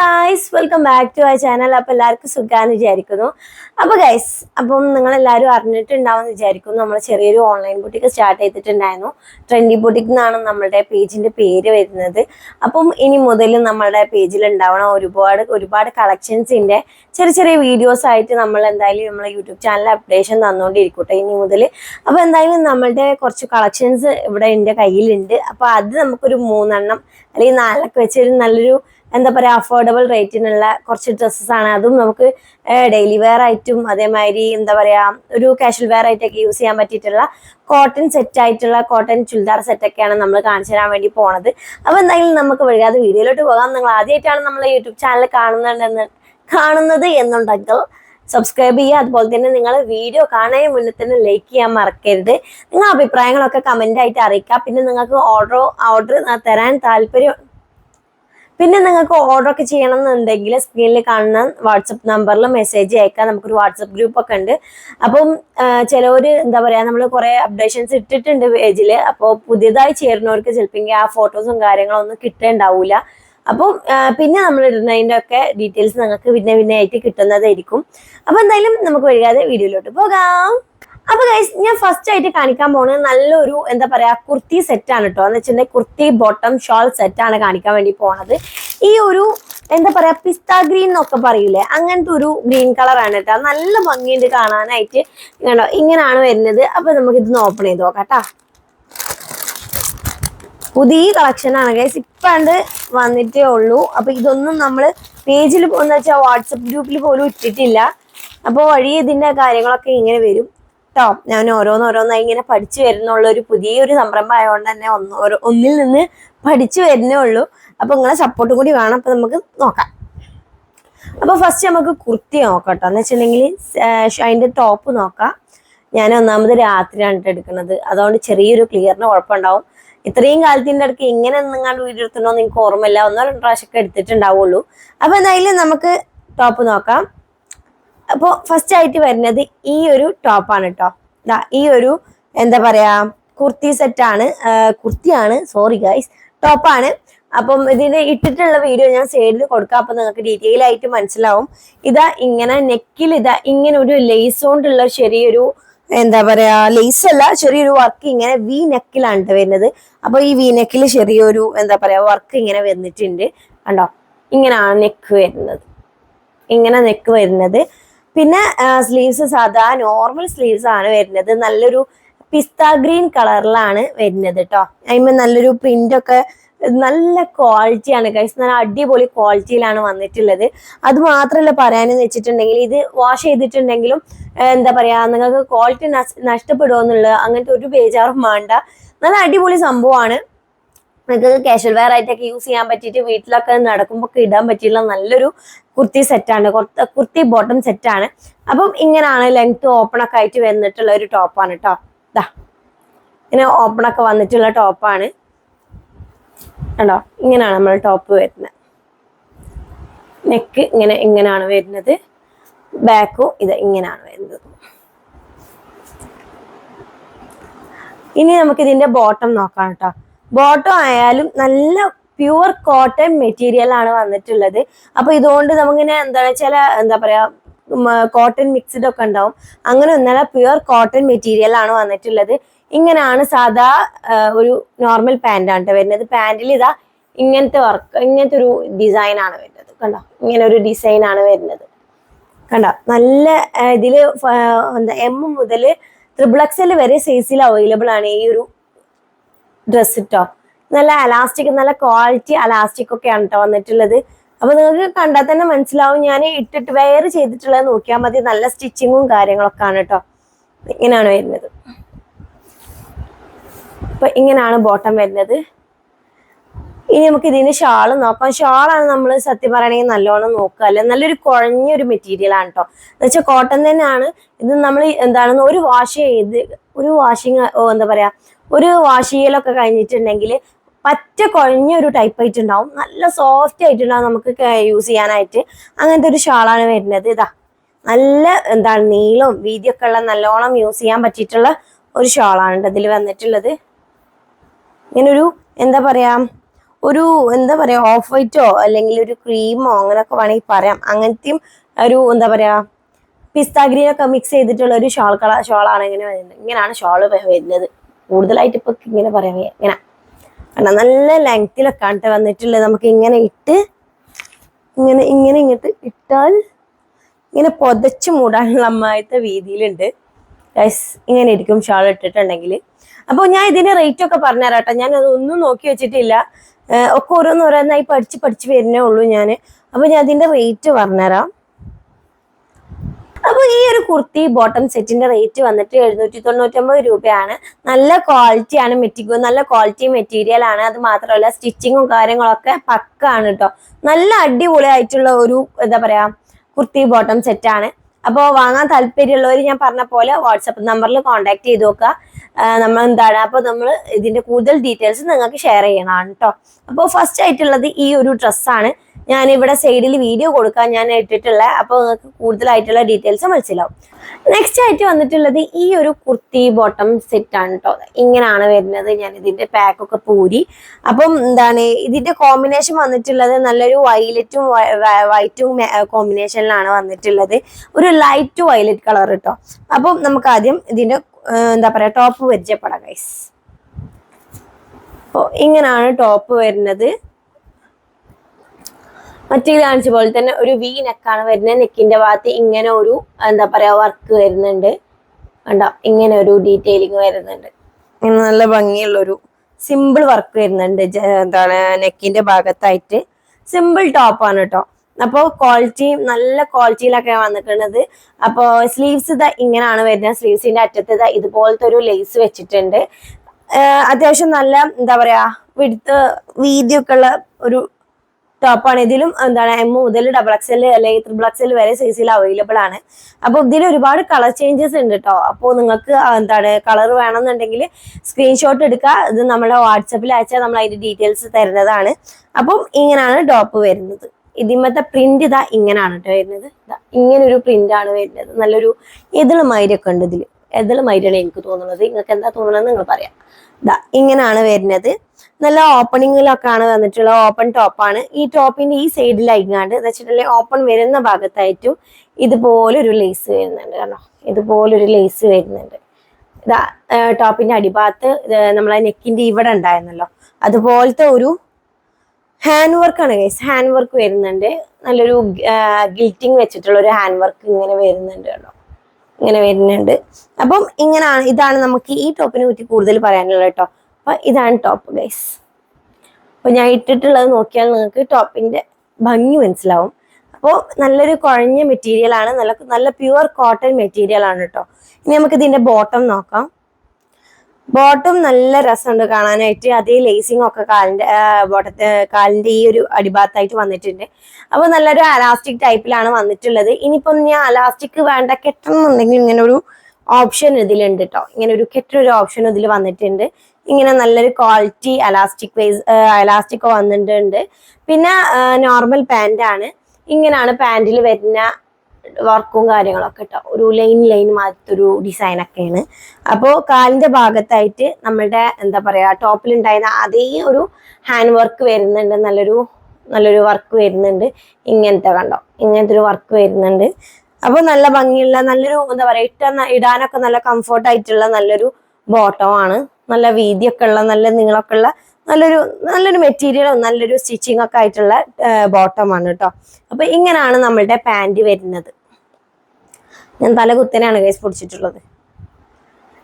Guys welcome back to ആ channel അപ്പൊ എല്ലാവർക്കും സുഖാന്ന് വിചാരിക്കുന്നു. അപ്പൊ ഗൈസ് അപ്പം നിങ്ങൾ എല്ലാവരും അറിഞ്ഞിട്ടുണ്ടാവും എന്ന് വിചാരിക്കുന്നു. നമ്മൾ ചെറിയൊരു ഓൺലൈൻ ബുട്ടിക്ക് സ്റ്റാർട്ട് ചെയ്തിട്ടുണ്ടായിരുന്നു. ട്രെൻഡി ബുട്ടിക് എന്നാണ് നമ്മളുടെ പേജിന്റെ പേര് വരുന്നത്. അപ്പം ഇനി മുതൽ നമ്മളുടെ പേജിൽ ഉണ്ടാവണം ഒരുപാട് ഒരുപാട് കളക്ഷൻസിന്റെ ചെറിയ ചെറിയ വീഡിയോസ് ആയിട്ട് നമ്മൾ എന്തായാലും നമ്മളെ യൂട്യൂബ് ചാനൽ അപ്ഡേഷൻ തന്നുകൊണ്ടിരിക്കട്ടെ ഇനി മുതൽ. അപ്പൊ എന്തായാലും നമ്മളുടെ കുറച്ച് കളക്ഷൻസ് ഇവിടെ എന്റെ കയ്യിലുണ്ട്. അപ്പൊ അത് നമുക്കൊരു മൂന്നെണ്ണം അല്ലെങ്കിൽ നാലൊക്കെ വെച്ചൊരു നല്ലൊരു എന്താ പറയുക അഫോർഡബിൾ റേറ്റിനുള്ള കുറച്ച് ഡ്രസ്സസ് ആണ്. അതും നമുക്ക് ഡെയിലി വെയർ ആയിട്ടും അതേമാതിരി എന്താ പറയുക ഒരു കാഷ്വൽ വെയർ ആയിട്ടൊക്കെ യൂസ് ചെയ്യാൻ പറ്റിയിട്ടുള്ള കോട്ടൺ സെറ്റ് ആയിട്ടുള്ള കോട്ടൺ ചുരിദാർ സെറ്റൊക്കെയാണ് നമ്മൾ കാണിച്ചു തരാൻ വേണ്ടി പോണത്. അപ്പോൾ എന്തായാലും നമുക്ക് വൈകാതെ വീഡിയോയിലോട്ട് പോകാം. നിങ്ങൾ ആദ്യമായിട്ടാണ് നമ്മൾ യൂട്യൂബ് ചാനൽ കാണുന്നുണ്ടെന്ന് കാണുന്നത് എന്നുണ്ടെങ്കിൽ സബ്സ്ക്രൈബ് ചെയ്യുക. അതുപോലെ തന്നെ നിങ്ങൾ വീഡിയോ കാണാൻ മുന്നേ തന്നെ ലൈക്ക് ചെയ്യാൻ മറക്കരുത്. നിങ്ങൾ അഭിപ്രായങ്ങളൊക്കെ കമന്റ് ആയിട്ട് അറിയിക്കുക. പിന്നെ നിങ്ങൾക്ക് ഓർഡർ ഓർഡർ തരാൻ താല്പര്യം പിന്നെ നിങ്ങൾക്ക് ഓർഡർ ഒക്കെ ചെയ്യണം എന്നുണ്ടെങ്കിൽ സ്ക്രീനിൽ കാണുന്ന വാട്സപ്പ് നമ്പറിൽ മെസ്സേജ് അയക്കാം. നമുക്കൊരു വാട്സപ്പ് ഗ്രൂപ്പ് ഒക്കെ ഉണ്ട്. അപ്പം ചിലവർ എന്താ പറയുക നമ്മൾ കുറേ അപ്ഡേഷൻസ് ഇട്ടിട്ടുണ്ട് പേജിൽ അപ്പോൾ പുതിയതായി ചേരുന്നവർക്ക് ചിലപ്പോൾ ആ ഫോട്ടോസും കാര്യങ്ങളും ഒന്നും കിട്ടേണ്ടാവൂല. അപ്പം പിന്നെ നമ്മൾ ഇടുന്നതിന്റെ ഒക്കെ ഡീറ്റെയിൽസ് നിങ്ങൾക്ക് പിന്നെ പിന്നെ ആയിട്ട് കിട്ടുന്നതായിരിക്കും. അപ്പോൾ എന്തായാലും നമുക്ക് വൈകാതെ വീഡിയോയിലോട്ട് പോകാം. അപ്പൊ ഗൈസ് ഞാൻ ഫസ്റ്റ് ആയിട്ട് കാണിക്കാൻ പോണത് നല്ലൊരു എന്താ പറയാ കുർത്തി സെറ്റ് ആണ് കേട്ടോ എന്ന് വെച്ചിട്ടുണ്ടെങ്കിൽ കുർത്തി ബോട്ടം ഷോൾ ആണ് കാണിക്കാൻ വേണ്ടി പോണത്. ഈ ഒരു എന്താ പറയാ പിസ്ത ഗ്രീൻ എന്നൊക്കെ പറയില്ലേ അങ്ങനത്തെ ഒരു ഗ്രീൻ കളറാണ് കേട്ടോ നല്ല ഭംഗിയുണ്ട് കാണാനായിട്ട്. കണ്ടോ ഇങ്ങനെയാണ് വരുന്നത്. അപ്പൊ നമുക്ക് ഇതൊന്ന് ഓപ്പൺ ചെയ്ത് നോക്കാം കേട്ടോ പുതിയ കളക്ഷൻ ആണ് ഗൈസ് ഇപ്പാണ്ട് വന്നിട്ടേ ഉള്ളൂ. അപ്പൊ ഇതൊന്നും നമ്മൾ പേജിൽ എന്ന് വെച്ചാൽ വാട്സപ്പ് ഗ്രൂപ്പിൽ പോലും ഇട്ടിട്ടില്ല. അപ്പോൾ വഴി ഇതിന്റെ കാര്യങ്ങളൊക്കെ ഇങ്ങനെ വരും. കേട്ടോ. ഞാൻ ഓരോന്നോരോന്നായി ഇങ്ങനെ പഠിച്ചു വരുന്നുള്ള. ഒരു പുതിയൊരു സംരംഭം ആയതുകൊണ്ട് തന്നെ ഒന്ന് ഒന്നിൽ നിന്ന് പഠിച്ചു വരുന്നേ ഉള്ളൂ. അപ്പൊ നിങ്ങളെ സപ്പോർട്ടും കൂടി വേണം. അപ്പൊ നമുക്ക് നോക്കാം. അപ്പൊ ഫസ്റ്റ് നമുക്ക് കുർത്തി നോക്കാം കേട്ടോ എന്ന് വെച്ചിട്ടുണ്ടെങ്കിൽ അതിന്റെ ടോപ്പ് നോക്കാം. ഞാൻ ഒന്നാമത് രാത്രിയാണ് എടുക്കുന്നത്. അതുകൊണ്ട് ചെറിയൊരു ക്ലിയറിന് കുഴപ്പമുണ്ടാവും. ഇത്രയും കാലത്തിന്റെ ഇടയ്ക്ക് ഇങ്ങനെ നിങ്ങളുടെ വീഡിയോ എടുത്തിട്ടുണ്ടോ നിങ്ങൾക്ക് ഓർമ്മയില്ല. ഒന്നോ രണ്ടോ പ്രാവശ്യമൊക്കെ എടുത്തിട്ടുണ്ടാവുള്ളൂ. അപ്പൊ എന്തായാലും നമുക്ക് ടോപ്പ് നോക്കാം. അപ്പോൾ ഫസ്റ്റ് ആയിട്ട് വരുന്നത് ഈ ഒരു ടോപ്പാണ് കേട്ടോ ദാ ഈ ഒരു എന്താ പറയാ കുർത്തി സെറ്റാണ് കുർത്തിയാണ് സോറി ഗൈസ് ടോപ്പാണ് അപ്പം ഇതിന് ഇട്ടിട്ടുള്ള വീഡിയോ ഞാൻ സൈഡിൽ കൊടുക്കാം. അപ്പൊ നിങ്ങൾക്ക് ഡീറ്റെയിൽ ആയിട്ട് മനസ്സിലാവും. ഇതാ ഇങ്ങനെ നെക്കിൽ ഇതാ ഇങ്ങനെ ഒരു ലേസ് കൊണ്ടുള്ള ചെറിയൊരു എന്താ പറയാ ലേസ് അല്ല ചെറിയൊരു വർക്ക് ഇങ്ങനെ വി നെക്കിലാണ് വരുന്നത്. അപ്പൊ ഈ വി നെക്കിൽ ചെറിയൊരു എന്താ പറയാ വർക്ക് ഇങ്ങനെ വന്നിട്ടുണ്ട്. കണ്ടോ? ഇങ്ങനെയാണ് നെക്ക് വരുന്നത്. ഇങ്ങനെ നെക്ക് വരുന്നത്. പിന്നെ സ്ലീവ്സ് സാധാ നോർമൽ സ്ലീവ്സ് ആണ് വരുന്നത്. നല്ലൊരു പിസ്ത ഗ്രീൻ കളറിലാണ് വരുന്നത് കേട്ടോ അതിന്മേൽ നല്ലൊരു പ്രിന്റ് ഒക്കെ നല്ല ക്വാളിറ്റിയാണ് കൈസ് നല്ല അടിപൊളി ക്വാളിറ്റിയിലാണ് വന്നിട്ടുള്ളത്. അത് മാത്രമല്ല പറയാനെന്ന് വെച്ചിട്ടുണ്ടെങ്കിൽ ഇത് വാഷ് ചെയ്തിട്ടുണ്ടെങ്കിലും എന്താ പറയാ നിങ്ങൾക്ക് ക്വാളിറ്റി നഷ്ടപ്പെടുമോ അങ്ങനത്തെ ഒരു ബേജാറും വേണ്ട. നല്ല അടിപൊളി സംഭവമാണ്. നിങ്ങൾക്ക് കാഷ്വൽ വെയർ ആയിട്ടൊക്കെ യൂസ് ചെയ്യാൻ പറ്റിയിട്ട് വീട്ടിലൊക്കെ നടക്കുമ്പോൾ ഒക്കെ ഇടാൻ പറ്റിയുള്ള നല്ലൊരു കുർത്തി സെറ്റാണ് കുർത്തി ബോട്ടം സെറ്റാണ് അപ്പം ഇങ്ങനെയാണ് ലെങ്ത് ഓപ്പൺ ഒക്കെ ആയിട്ട് വന്നിട്ടുള്ള ഒരു ടോപ്പാണ് കേട്ടോ ഇതാ ഇങ്ങനെ ഓപ്പൺ ഒക്കെ വന്നിട്ടുള്ള ടോപ്പാണ് കണ്ടോ? ഇങ്ങനെയാണ് നമ്മൾ ടോപ്പ് വരുന്നത്. നെക്ക് ഇങ്ങനെ ഇങ്ങനെയാണ് വരുന്നത്. ബാക്കും ഇത് ഇങ്ങനെയാണ് വരുന്നത്. ഇനി നമുക്ക് ഇതിന്റെ ബോട്ടം നോക്കാം കേട്ടോ ബോട്ടം ആയാലും നല്ല പ്യുവർ കോട്ടൺ മെറ്റീരിയൽ ആണ് വന്നിട്ടുള്ളത്. അപ്പൊ ഇതുകൊണ്ട് നമുക്കിങ്ങനെ എന്താണ് ചില എന്താ പറയാ കോട്ടൺ മിക്സ്ഡ് ഒക്കെ ഉണ്ടാവും. അങ്ങനെ ഒന്നല്ല പ്യുവർ കോട്ടൺ മെറ്റീരിയൽ ആണ് വന്നിട്ടുള്ളത്. ഇങ്ങനെയാണ് സാധാ ഒരു നോർമൽ പാന്റ് ആണ് ട്ടോ വരുന്നത്. പാൻറിൽ ഇതാ ഇങ്ങനത്തെ വർക്ക് ഇങ്ങനത്തെ ഒരു ഡിസൈൻ ആണ് വരുന്നത്. കണ്ടോ? ഇങ്ങനെ ഒരു ഡിസൈൻ ആണ് വരുന്നത്. കണ്ടോ? നല്ല ഇതിൽ എന്താ എം മുതൽ എക്സൽ വരെ സൈസിൽ അവൈലബിൾ ആണ് ഈ ഒരു ഡ്രസ് ഇട്ടോ. നല്ല അലാസ്റ്റിക് നല്ല ക്വാളിറ്റി അലാസ്റ്റിക് ഒക്കെയാണ് കേട്ടോ വന്നിട്ടുള്ളത്. അപ്പൊ നിങ്ങൾക്ക് കണ്ടാൽ തന്നെ മനസ്സിലാവും ഞാൻ ഇട്ടിട്ട് വെയർ ചെയ്തിട്ടുള്ളത് നോക്കിയാൽ മതി. നല്ല സ്റ്റിച്ചിങ്ങും കാര്യങ്ങളൊക്കെ ആണ് കേട്ടോ ഇങ്ങനെയാണ് വരുന്നത്. അപ്പൊ ഇങ്ങനെയാണ് ബോട്ടം വരുന്നത്. ഇനി നമുക്ക് ഇതിന് ഷാൾ നോക്കാം. ഷാളാണ് നമ്മൾ സത്യം പറയണെങ്കിൽ നല്ലോണം നോക്കുക. അല്ലെ? നല്ലൊരു കുഴഞ്ഞൊരു മെറ്റീരിയൽ ആണ് കേട്ടോ എന്ന് വെച്ചാൽ കോട്ടൺ തന്നെയാണ്. ഇത് നമ്മൾ എന്താണെന്ന് ഒരു വാഷ് ചെയ്ത് ഒരു വാഷിങ് എന്താ പറയാ ഒരു വാഷ് ചെയ്യലൊക്കെ കഴിഞ്ഞിട്ടുണ്ടെങ്കിൽ പറ്റ കുഴഞ്ഞ ഒരു ടൈപ്പ് ആയിട്ടുണ്ടാവും നല്ല സോഫ്റ്റ് ആയിട്ടുണ്ടാവും നമുക്ക് യൂസ് ചെയ്യാനായിട്ട്. അങ്ങനത്തെ ഒരു ഷാളാണ് വരുന്നത്. ഇതാ നല്ല എന്താണ് നീളവും വീതിയൊക്കെ ഉള്ള നല്ലോണം യൂസ് ചെയ്യാൻ പറ്റിയിട്ടുള്ള ഒരു ഷാളാണ് ഇതിൽ വന്നിട്ടുള്ളത്. ഇങ്ങനൊരു എന്താ പറയാ ഒരു എന്താ പറയാ ഓഫ് വൈറ്റോ അല്ലെങ്കിൽ ഒരു ക്രീമോ അങ്ങനെയൊക്കെ വേണമെങ്കിൽ പറയാം. അങ്ങനത്തെയും ഒരു എന്താ പറയാ പിസ്താഗ്രീനൊക്കെ മിക്സ് ചെയ്തിട്ടുള്ള ഒരു ഷോൾ കള ഷോളാണ് ഇങ്ങനെ വരുന്നത്. ഇങ്ങനെയാണ് ഷോൾ വരുന്നത്. കൂടുതലായിട്ട് ഇപ്പൊ ഇങ്ങനെ പറയാൻ ഇങ്ങനെ. കണ്ടോ നല്ല ലെങ്തിലൊക്കെ ആണ് ട്ടോ വന്നിട്ടുള്ളത്. നമുക്ക് ഇങ്ങനെ ഇട്ട് ഇങ്ങനെ ഇങ്ങനെ ഇങ്ങോട്ട് ഇട്ടാൽ ഇങ്ങനെ പൊതച്ച് മൂടാനുള്ള അമ്മായത്തെ വീതിയിലുണ്ട്. ഗൈസ് ഇങ്ങനെ ഇരിക്കും ഷാൾ ഇട്ടിട്ടുണ്ടെങ്കിൽ അപ്പോൾ ഞാൻ ഇതിന്റെ റേറ്റ് ഒക്കെ പറഞ്ഞുതരാം കേട്ടോ ഞാൻ അതൊന്നും നോക്കി വെച്ചിട്ടില്ല. ഒക്കെ ഓരോന്ന് ഓരോന്നായി പഠിച്ച് പഠിച്ച് വരുന്നേ ഉള്ളൂ ഞാൻ അപ്പോൾ ഞാൻ അതിന്റെ റേറ്റ് പറഞ്ഞുതരാം. അപ്പോൾ ഈ ഒരു കുർത്തി ബോട്ടം സെറ്റിന്റെ റേറ്റ് വന്നിട്ട് എഴുന്നൂറ്റി തൊണ്ണൂറ്റൊമ്പത് രൂപയാണ്. നല്ല ക്വാളിറ്റിയാണ് മെറ്റീരിയൽ നല്ല ക്വാളിറ്റി മെറ്റീരിയൽ ആണ്. അത് മാത്രമല്ല സ്റ്റിച്ചിങ്ങും കാര്യങ്ങളൊക്കെ പക്കാണ് കേട്ടോ നല്ല അടിപൊളിയായിട്ടുള്ള ഒരു എന്താ പറയാ കുർത്തി ബോട്ടം സെറ്റാണ് അപ്പോൾ വാങ്ങാൻ താല്പര്യമുള്ളവർ ഞാൻ പറഞ്ഞ പോലെ വാട്സപ്പ് നമ്പറിൽ കോൺടാക്ട് ചെയ്ത് നോക്കുക. നമ്മൾ എന്താണ്? അപ്പോൾ നമ്മൾ ഇതിന്റെ കൂടുതൽ ഡീറ്റെയിൽസ് നിങ്ങൾക്ക് ഷെയർ ചെയ്യണം കേട്ടോ അപ്പോൾ ഫസ്റ്റ് ആയിട്ടുള്ളത് ഈ ഒരു ഡ്രസ്സാണ് ഞാൻ ഇവിടെ സൈഡിൽ വീഡിയോ കൊടുക്കാൻ ഞാൻ ഇട്ടിട്ടുള്ള അപ്പോൾ നിങ്ങൾക്ക് കൂടുതലായിട്ടുള്ള ഡീറ്റെയിൽസ് മനസ്സിലാവും. നെക്സ്റ്റ് ആയിട്ട് വന്നിട്ടുള്ളത് ഈ ഒരു കുർത്തി ബോട്ടം സെറ്റ് ആണ് കേട്ടോ ഇങ്ങനെയാണ് വരുന്നത്. ഞാൻ ഇതിന്റെ പാക്കൊക്കെ പൂരി. അപ്പം എന്താണ് ഇതിന്റെ കോമ്പിനേഷൻ വന്നിട്ടുള്ളത് നല്ലൊരു വയലറ്റും വൈറ്റും കോമ്പിനേഷനിലാണ് വന്നിട്ടുള്ളത്. ഒരു ലൈറ്റ് വയലറ്റ് കളർ കേട്ടോ അപ്പം നമുക്ക് ആദ്യം ഇതിന്റെ എന്താ പറയാ ടോപ്പ് പരിചയപ്പെടാം ഗൈസ് അപ്പോൾ ഇങ്ങനെയാണ് ടോപ്പ് വരുന്നത്. മറ്റേ കാണിച്ച പോലെ തന്നെ ഒരു വി നെക്കാണ് വരുന്നത്. നെക്കിന്റെ ഭാഗത്ത് ഇങ്ങനെ ഒരു എന്താ പറയാ വർക്ക് വരുന്നുണ്ട്. കണ്ടോ? ഇങ്ങനെ ഒരു ഡീറ്റെയിലിങ് വരുന്നുണ്ട്. നല്ല ഭംഗിയുള്ള ഒരു സിമ്പിൾ വർക്ക് വരുന്നുണ്ട് എന്താണ് നെക്കിന്റെ ഭാഗത്തായിട്ട്. സിമ്പിൾ ടോപ്പ് ആണ് കേട്ടോ അപ്പോൾ ക്വാളിറ്റി നല്ല ക്വാളിറ്റിയിലൊക്കെ വന്നിട്ടുള്ളത്. അപ്പോൾ സ്ലീവ്സ് ഇതാ ഇങ്ങനെയാണ് വരുന്നത്. സ്ലീവ്സിന്റെ അറ്റത്ത് ഇതാ ഇതുപോലത്തെ ഒരു ലേസ് വെച്ചിട്ടുണ്ട്. അത്യാവശ്യം നല്ല എന്താ പറയാ വിടുത്ത് വീതിയൊക്കെ ഉള്ള ഒരു ടോപ്പാണ് ഇതിലും എന്താണ് എം മുതൽ ഡബിൾ എക്സ് എൽ അല്ലെങ്കിൽ ത്രിബിൾ എക്സ് എൽ വരെ സൈസിൽ അവൈലബിൾ ആണ്. അപ്പോൾ ഇതിൽ ഒരുപാട് കളർ ചേഞ്ചസ് ഉണ്ട് കേട്ടോ അപ്പോൾ നിങ്ങൾക്ക് എന്താണ് കളർ വേണമെന്നുണ്ടെങ്കിൽ സ്ക്രീൻഷോട്ട് എടുക്കുക. ഇത് നമ്മുടെ വാട്സപ്പിൽ അയച്ചാൽ നമ്മൾ അതിന്റെ ഡീറ്റെയിൽസ് തരുന്നതാണ്. അപ്പം ഇങ്ങനെയാണ് ടോപ്പ് വരുന്നത്. ഇതിമത്തെ പ്രിന്റ് ഇതാ ഇങ്ങനെയാണ് കേട്ടോ വരുന്നത്. ഇങ്ങനെ ഒരു പ്രിന്റ് ആണ് വരുന്നത്. നല്ലൊരു എതിളുമായിരൊക്കെ ഉണ്ട് ഇതിൽ എതിൾ മൈരാണ് എനിക്ക് തോന്നുന്നത്. നിങ്ങൾക്ക് എന്താ തോന്നുന്നത് നിങ്ങൾ പറയാം. ഇതാ ഇങ്ങനെയാണ് വരുന്നത്. നല്ല ഓപ്പണിങ്ങിലൊക്കെ ആണ് വന്നിട്ടുള്ള ഓപ്പൺ ടോപ്പാണ്. ഈ ടോപ്പിന്റെ ഈ സൈഡിലായിക്കാണ്ട് വെച്ചിട്ടുണ്ടെങ്കിൽ ഓപ്പൺ വരുന്ന ഭാഗത്തായിട്ടും ഇതുപോലൊരു ലേസ് വരുന്നുണ്ട് കാരണം ഇതുപോലൊരു ലേസ് വരുന്നുണ്ട്. ഇതാ ടോപ്പിന്റെ അടിഭാഗത്ത് നമ്മളെ നെക്കിന്റെ ഇവിടെ ഉണ്ടായിരുന്നല്ലോ. അതുപോലത്തെ ഒരു ഹാൻഡ് വർക്ക് ആണ് ഗൈസ് ഹാൻഡ് വർക്ക് വരുന്നുണ്ട്. നല്ലൊരു ഗിൽറ്റിങ് വെച്ചിട്ടുള്ള ഒരു ഹാൻഡ് വർക്ക് ഇങ്ങനെ വരുന്നുണ്ട് കേട്ടോ. ഇങ്ങനെ വരുന്നുണ്ട്. അപ്പം ഇങ്ങനെയാണ് ഇതാണ് നമുക്ക് ഈ ടോപ്പിനെ പറ്റി കൂടുതൽ പറയാനുള്ളത് കേട്ടോ. അപ്പൊ ഇതാണ് ടോപ്പ് ഗൈസ്. അപ്പൊ ഞാൻ ഇട്ടിട്ടുള്ളത് നോക്കിയാൽ നിങ്ങൾക്ക് ടോപ്പിന്റെ ഭംഗി മനസ്സിലാവും. അപ്പോൾ നല്ലൊരു കുഴഞ്ഞ മെറ്റീരിയൽ ആണ്. നല്ല നല്ല പ്യുവർ കോട്ടൺ മെറ്റീരിയൽ ആണ് കേട്ടോ. ഇനി നമുക്ക് ഇതിന്റെ ബോട്ടം നോക്കാം. ബോട്ടം നല്ല രസമുണ്ട് കാണാനായിട്ട്. അതേ ലേസിംഗ് ഒക്കെ കാലിന്റെ ബോട്ടത്തെ കാലിന്റെ ഈ ഒരു അടിഭാഗത്തായിട്ട് വന്നിട്ടുണ്ട്. അപ്പൊ നല്ലൊരു അലാസ്റ്റിക് ടൈപ്പിലാണ് വന്നിട്ടുള്ളത്. ഇനിയിപ്പം ഞാൻ അലാസ്റ്റിക് വേണ്ട കെട്ടണമെന്നുണ്ടെങ്കിൽ ഇങ്ങനെ ഒരു ഓപ്ഷൻ ഇതിലുണ്ട് കേട്ടോ ഇങ്ങനെ ഒരു കെട്ടൊരു ഓപ്ഷൻ ഇതിൽ വന്നിട്ടുണ്ട്. ഇങ്ങനെ നല്ലൊരു ക്വാളിറ്റി അലാസ്റ്റിക് വൈസ് അലാസ്റ്റിക് വന്നിട്ടുണ്ട്. പിന്നെ നോർമൽ പാന്റാണ് ഇങ്ങനെയാണ് പാന്റിൽ വരുന്ന വർക്കും കാര്യങ്ങളൊക്കെ കേട്ടോ ഒരു ലൈൻ ലൈൻ മാറ്റത്തെ ഒരു ഡിസൈൻ ഒക്കെയാണ് അപ്പോൾ കാലിന്റെ ഭാഗത്തായിട്ട് നമ്മളുടെ എന്താ പറയുക ടോപ്പിലുണ്ടായിരുന്ന അതേ ഒരു ഹാൻഡ് വർക്ക് വരുന്നുണ്ട്. നല്ലൊരു നല്ലൊരു വർക്ക് വരുന്നുണ്ട്. ഇങ്ങനത്തെ കണ്ടോ? ഇങ്ങനത്തെ ഒരു വർക്ക് വരുന്നുണ്ട്. അപ്പോൾ നല്ല ഭംഗിയുള്ള നല്ലൊരു എന്താ പറയുക ഇട്ട ഇടാനൊക്കെ നല്ല കംഫർട്ട് ആയിട്ടുള്ള നല്ലൊരു ബോട്ടമാണ്. നല്ല വീതിയൊക്കെ ഉള്ള നല്ല നീളമൊക്കെ ഉള്ള നല്ലൊരു നല്ലൊരു മെറ്റീരിയലും നല്ലൊരു സ്റ്റിച്ചിങ് ഒക്കെ ആയിട്ടുള്ള ബോട്ടമാണ് കേട്ടോ. അപ്പൊ ഇങ്ങനെയാണ് നമ്മളുടെ പാന്റ് വരുന്നത്. ഞാൻ തല കുത്തനെയാണ് കേസ് പൊടിച്ചിട്ടുള്ളത്.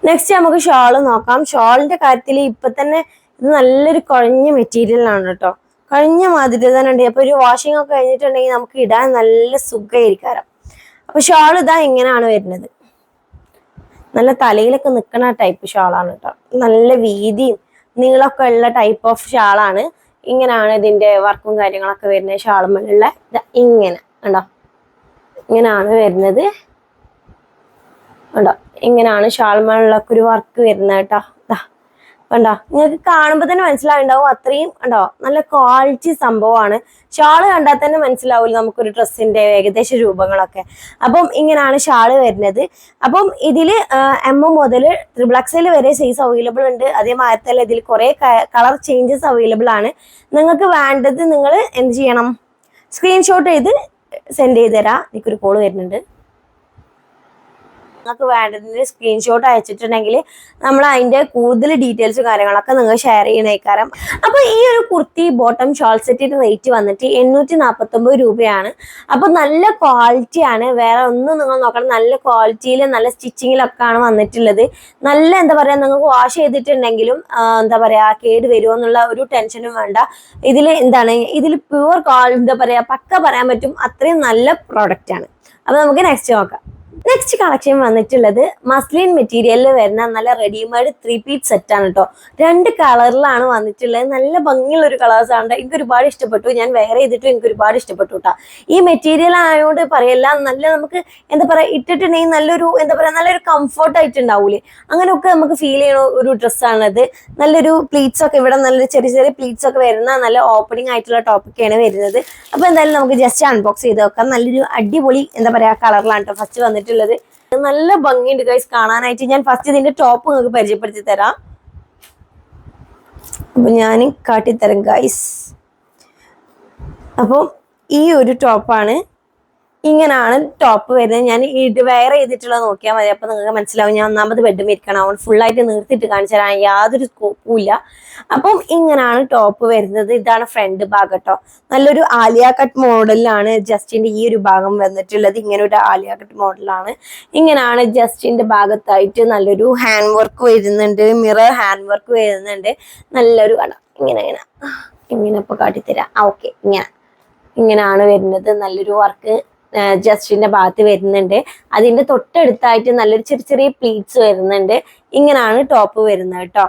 നെക്സ്റ്റ് നമുക്ക് ഷോൾ നോക്കാം. ഷോളിന്റെ കാര്യത്തിൽ ഇപ്പൊ തന്നെ ഇത് നല്ലൊരു കുഴഞ്ഞ മെറ്റീരിയൽ ആണ് കേട്ടോ. കഴിഞ്ഞ മാതിരി തന്നെ ഉണ്ട്. അപ്പൊ ഒരു വാഷിംഗ് ഒക്കെ കഴിഞ്ഞിട്ടുണ്ടെങ്കിൽ നമുക്ക് ഇടാൻ നല്ല സുഖമായിരിക്കാം അപ്പൊ ഷോൾ ഇതാ എങ്ങനെയാണ് വരുന്നത്. നല്ല തലയിലൊക്കെ നിൽക്കുന്ന ടൈപ്പ് ഷാളാണ് കേട്ടോ. നല്ല വീതിയും നീളമൊക്കെ ഉള്ള ടൈപ്പ് ഓഫ് ഷാളാണ് ഇങ്ങനെയാണ് ഇതിന്റെ വർക്കും കാര്യങ്ങളൊക്കെ വരുന്നത്. ഷാളുമുള്ള ഇങ്ങനെ കണ്ടോ? ഇങ്ങനെയാണ് വരുന്നത്. കണ്ടോ? ഇങ്ങനെയാണ് ഷാൾമകളിലൊക്കെ ഒരു വർക്ക് വരുന്നത് കേട്ടോ. കണ്ടോ? നിങ്ങൾക്ക് കാണുമ്പോൾ തന്നെ മനസ്സിലാവുണ്ടാവും. അത്രയും കണ്ടോ? നല്ല ക്വാളിറ്റി സംഭവമാണ്. ഷാൾ കണ്ടാൽ തന്നെ മനസ്സിലാവില്ല നമുക്കൊരു ഡ്രസ്സിന്റെ ഏകദേശ രൂപങ്ങളൊക്കെ. അപ്പം ഇങ്ങനെയാണ് ഷാൾ വരുന്നത്. അപ്പം ഇതിൽ എം എം മുതൽ ത്രിബിൾ എക്സൽ വരെ സൈസ് അവൈലബിൾ ഉണ്ട്. അതേമാതിരി തന്നെ ഇതിൽ കുറേ കളർ ചേഞ്ചസ് അവൈലബിൾ ആണ്. നിങ്ങൾക്ക് വേണ്ടത് നിങ്ങൾ എന്ത് ചെയ്യണം? സ്ക്രീൻഷോട്ട് ചെയ്ത് സെൻഡ് ചെയ്ത് തരാം. എനിക്കൊരു കോൾ വരുന്നുണ്ട്. നിങ്ങൾക്ക് വേണ്ടതിന് സ്ക്രീൻഷോട്ട് അയച്ചിട്ടുണ്ടെങ്കിൽ നമ്മൾ അതിന്റെ കൂടുതൽ ഡീറ്റെയിൽസ് കാര്യങ്ങളൊക്കെ നിങ്ങൾ ഷെയർ ചെയ്യണേക്കാരം. അപ്പോൾ ഈ ഒരു കുർത്തി ബോട്ടം ഷോൾ സെറ്റിന്റെ റേറ്റ് വന്നിട്ട് എണ്ണൂറ്റി നാൽപ്പത്തൊമ്പത് രൂപയാണ്. അപ്പോൾ നല്ല ക്വാളിറ്റിയാണ് വേറെ ഒന്നും നിങ്ങൾ നോക്കണം നല്ല ക്വാളിറ്റിയിൽ നല്ല സ്റ്റിച്ചിങ്ങിലൊക്കെ ആണ് വന്നിട്ടുള്ളത്. നല്ല എന്താ പറയുക നിങ്ങൾക്ക് വാഷ് ചെയ്തിട്ടുണ്ടെങ്കിലും എന്താ പറയുക കേട് വരുമോ എന്നുള്ള ഒരു ടെൻഷനും വേണ്ട. ഇതിൽ എന്താണ് ഇതിൽ പ്യുവർ എന്താ പറയുക പക്ക പറയാൻ പറ്റും. അത്രയും നല്ല പ്രോഡക്റ്റ് ആണ്. അപ്പൊ നമുക്ക് നെക്സ്റ്റ് നോക്കാം. നെക്സ്റ്റ് കളക്ഷൻ വന്നിട്ടുള്ളത് മസ്ലിൻ മെറ്റീരിയലിൽ വരുന്ന നല്ല റെഡിമെയ്ഡ് ത്രീ പീറ്റ് സെറ്റ് ആണ് കേട്ടോ രണ്ട് കളറിലാണ് വന്നിട്ടുള്ളത്. നല്ല ഭംഗിയുള്ള ഒരു കളേഴ്സ് ആണ്. എനിക്ക് ഒരുപാട് ഇഷ്ടപ്പെട്ടു. ഞാൻ വേറെ ചെയ്തിട്ടും എനിക്ക് ഒരുപാട് ഇഷ്ടപ്പെട്ടു കേട്ടോ ഈ മെറ്റീരിയൽ ആയതുകൊണ്ട് പറയല്ല നല്ല നമുക്ക് എന്താ പറയാ ഇട്ടിട്ടുണ്ടെങ്കിൽ നല്ലൊരു എന്താ പറയാ നല്ലൊരു കംഫർട്ട് ആയിട്ട് ഉണ്ടാവൂലേ അങ്ങനെയൊക്കെ നമുക്ക് ഫീൽ ചെയ്യണ ഒരു ഡ്രസ്സാണത് നല്ലൊരു പ്ലീറ്റ്സ് ഒക്കെ ഇവിടെ നല്ലൊരു ചെറിയ ചെറിയ പ്ലീറ്റ്സ് ഒക്കെ വരുന്ന നല്ല ഓപ്പണിംഗ് ആയിട്ടുള്ള ടോപ്പിക്കാണ് വരുന്നത്. അപ്പൊ എന്തായാലും നമുക്ക് ജസ്റ്റ് അൺബോക്സ് ചെയ്ത് നോക്കാം നല്ലൊരു അടിപൊളി എന്താ പറയാ കളറിലാണ് കേട്ടോ ഫസ്റ്റ് വന്നിട്ടുള്ളത്. നല്ല ഭംഗിയുണ്ട് ഗൈസ് കാണാനായിട്ട് ഞാൻ ഫസ്റ്റ് ഇതിന്റെ ടോപ്പ് നിങ്ങൾക്ക് പരിചയപ്പെടുത്തി തരാം. അപ്പൊ ഞാൻ കാട്ടിത്തരാം ഗൈസ് അപ്പോൾ ഈ ഒരു ടോപ്പാണ് ഇങ്ങനെയാണ് ടോപ്പ് വരുന്നത്. ഞാൻ വെയർ ചെയ്തിട്ടുള്ളത് നോക്കിയാൽ മതി. അപ്പൊ നിങ്ങൾക്ക് മനസ്സിലാവും ഞാൻ ഒന്നാമത് ബെഡും ഇരിക്കണം. അവൻ ഫുള്ളായിട്ട് നിർത്തിയിട്ട് കാണിച്ചു തരാൻ യാതൊരു സ്കോപ്പും ഇല്ല. അപ്പം ഇങ്ങനാണ് ടോപ്പ് വരുന്നത്. ഇതാണ് ഫ്രണ്ട് ഭാഗം കേട്ടോ നല്ലൊരു ആലിയ കട്ട് മോഡലിലാണ് ജസ്റ്റിന്റെ ഈ ഒരു ഭാഗം വന്നിട്ടുള്ളത്. ഇങ്ങനെ ഒരു ആലിയ കട്ട് മോഡലാണ് ഇങ്ങനാണ് ജസ്റ്റിന്റെ ഭാഗത്തായിട്ട് നല്ലൊരു ഹാൻഡ് വർക്ക് വരുന്നുണ്ട്. മിറർ ഹാൻഡ് വർക്ക് വരുന്നുണ്ട്. നല്ലൊരു കട ഇങ്ങനെ ഇങ്ങനെ. ഇങ്ങനെ ഇപ്പൊ കാട്ടിത്തരാം. ഓക്കെ ഇങ്ങനെ. ഇങ്ങനെയാണ് വരുന്നത്. നല്ലൊരു വർക്ക് ജസ്റ്റിന്റെ ഭാഗത്ത് വരുന്നുണ്ട്. അതിന്റെ തൊട്ടടുത്തായിട്ട് നല്ലൊരു ചെറിയ ചെറിയ പ്ലീറ്റ്സ് വരുന്നുണ്ട്. ഇങ്ങനെയാണ് ടോപ്പ് വരുന്നത് കേട്ടോ.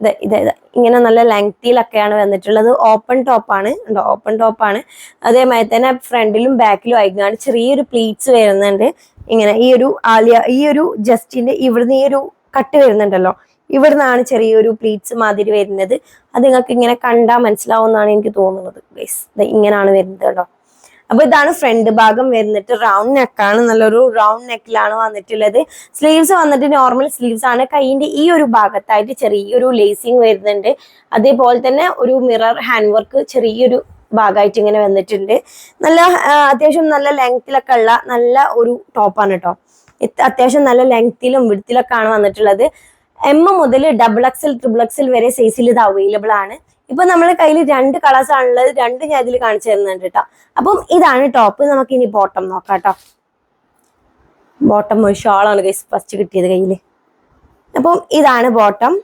ഇത് ഇത് ഇങ്ങനെ നല്ല ലെങ്തിയിലൊക്കെയാണ് വന്നിട്ടുള്ളത്. ഓപ്പൺ ടോപ്പാണ് ഓപ്പൺ ടോപ്പാണ് അതേമാതിരി തന്നെ ഫ്രണ്ടിലും ബാക്കിലും ആയിക്കാണ് ചെറിയൊരു പ്ലീറ്റ്സ് വരുന്നുണ്ട്. ഇങ്ങനെ ഈ ഒരു ആലിയ ഈ ഒരു ജസ്റ്റിന്റെ ഇവിടുന്ന് ഈ ഒരു കട്ട് വരുന്നുണ്ടല്ലോ. ഇവിടുന്നാണ് ചെറിയൊരു പ്ലീറ്റ്സ് മാതിരി വരുന്നത്. അത് നിങ്ങൾക്ക് ഇങ്ങനെ കണ്ടാൽ മനസ്സിലാവും എന്നാണ് എനിക്ക് തോന്നുന്നത് ഇങ്ങനെയാണ് വരുന്നത് കേട്ടോ. അപ്പൊ ഇതാണ് ഫ്രണ്ട് ഭാഗം വരുന്നിട്ട് റൗണ്ട് നെക്കാണ് നല്ലൊരു റൗണ്ട് നെക്കിലാണ് വന്നിട്ടുള്ളത്. സ്ലീവ്സ് വന്നിട്ട് നോർമൽ സ്ലീവ്സ് ആണ്. കൈയിന്റെ ഈ ഒരു ഭാഗത്തായിട്ട് ചെറിയൊരു ലേസിങ് വരുന്നുണ്ട്. അതേപോലെ തന്നെ ഒരു മിറർ ഹാൻഡ് വർക്ക് ചെറിയൊരു ഭാഗമായിട്ട് ഇങ്ങനെ വന്നിട്ടുണ്ട്. നല്ല അത്യാവശ്യം നല്ല ലെങ്തിലൊക്കെ ഉള്ള നല്ല ഒരു ടോപ്പാണ് കേട്ടോ അത്യാവശ്യം നല്ല ലെങ്തിലും വിടുത്തിലൊക്കെ ആണ് വന്നിട്ടുള്ളത്. എം മുതൽ ഡബിൾ എക്സൽ ട്രിപ്പിൾ എക്സൽ വരെ സൈസിൽ ഇത് അവൈലബിൾ ആണ്. ഇപ്പൊ നമ്മുടെ കയ്യിൽ രണ്ട് കളേഴ്സ് ആണുള്ളത് രണ്ട് ഞാൻ ഇതിൽ കാണിച്ചു തരുന്നുണ്ട് കേട്ടോ അപ്പം ഇതാണ് ടോപ്പ് നമുക്ക് ഇനി ബോട്ടം നോക്കാം കേട്ടോ ബോട്ടം ഷോളാണ് കൈ ഫസ്റ്റ് കിട്ടിയത് കയ്യിൽ അപ്പം ഇതാണ് ബോട്ടം